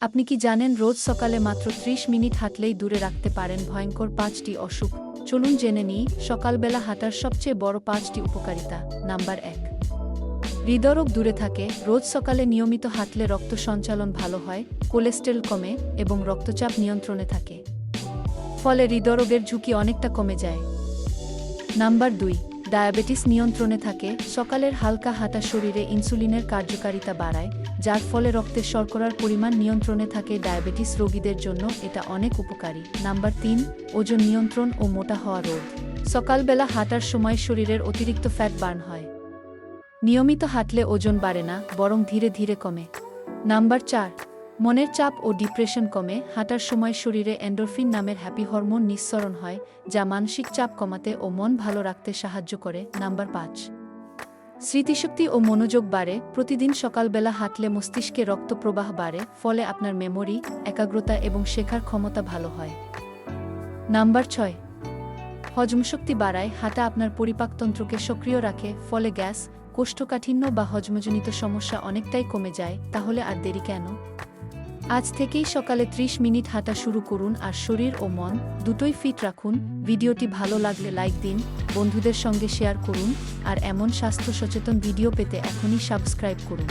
আপনি কি জানেন রোজ সকালে মাত্র ত্রিশ মিনিট হাঁটলেই দূরে রাখতে পারেন ভয়ঙ্কর পাঁচটি অসুখ? চলুন জেনে নিই, সকালবেলা হাঁটার সবচেয়ে বড় পাঁচটি উপকারিতা। নাম্বার এক। হৃদরোগ দূরে থাকে, রোজ সকালে নিয়মিত হাঁটলে রক্ত সঞ্চালন ভালো হয়, কোলেস্টেরল কমে এবং রক্তচাপ নিয়ন্ত্রণে থাকে। ফলে হৃদরোগের ঝুঁকি অনেকটা কমে যায়। নাম্বার দুই। ডায়াবেটিস নিয়ন্ত্রণে থাকে, সকালের হালকা হাঁটা শরীরে ইনসুলিনের কার্যকারিতা বাড়ায় যার ফলে রক্তের শর্করার পরিমাণ নিয়ন্ত্রণে থাকে ডায়াবেটিস রোগীদের জন্য এটা অনেক উপকারী। নাম্বার তিন, ওজন নিয়ন্ত্রণ ও মোটা হওয়া রোগ। সকালবেলা হাঁটার সময় শরীরের অতিরিক্ত ফ্যাট বার্ন হয়। নিয়মিত হাঁটলে ওজন বাড়ে না, বরং ধীরে ধীরে কমে। নাম্বার চার, মনের চাপ ও ডিপ্রেশন কমে। হাঁটার সময় শরীরে এন্ডোরফিন নামের হ্যাপি হরমোন নিঃসরণ হয়, যা মানসিক চাপ কমাতে ও মন ভালো রাখতে সাহায্য করে। নাম্বার পাঁচ স্মৃতিশক্তি ও মনোযোগ বাড়ে, প্রতিদিন সকালবেলা হাঁটলে মস্তিষ্কে রক্ত প্রবাহ বাড়ে, ফলে আপনার মেমোরি, একাগ্রতা এবং শেখার ক্ষমতা ভালো হয়। নাম্বার ছয় হজমশক্তি বাড়ায়, হাঁটা আপনার পরিপাকতন্ত্রকে সক্রিয় রাখে, ফলে গ্যাস, কোষ্ঠকাঠিন্য বা হজমজনিত সমস্যা অনেকটাই কমে যায়, তাহলে আর দেরি কেন? আজ থেকেই সকালে 30 মিনিট হাঁটা শুরু করুন আর শরীর ও মন দুটোই ফিট রাখুন। ভিডিওটি ভালো লাগলে লাইক দিন, বন্ধুদের সঙ্গে শেয়ার করুন আর এমন স্বাস্থ্য সচেতন ভিডিও পেতে এখনই সাবস্ক্রাইব করুন।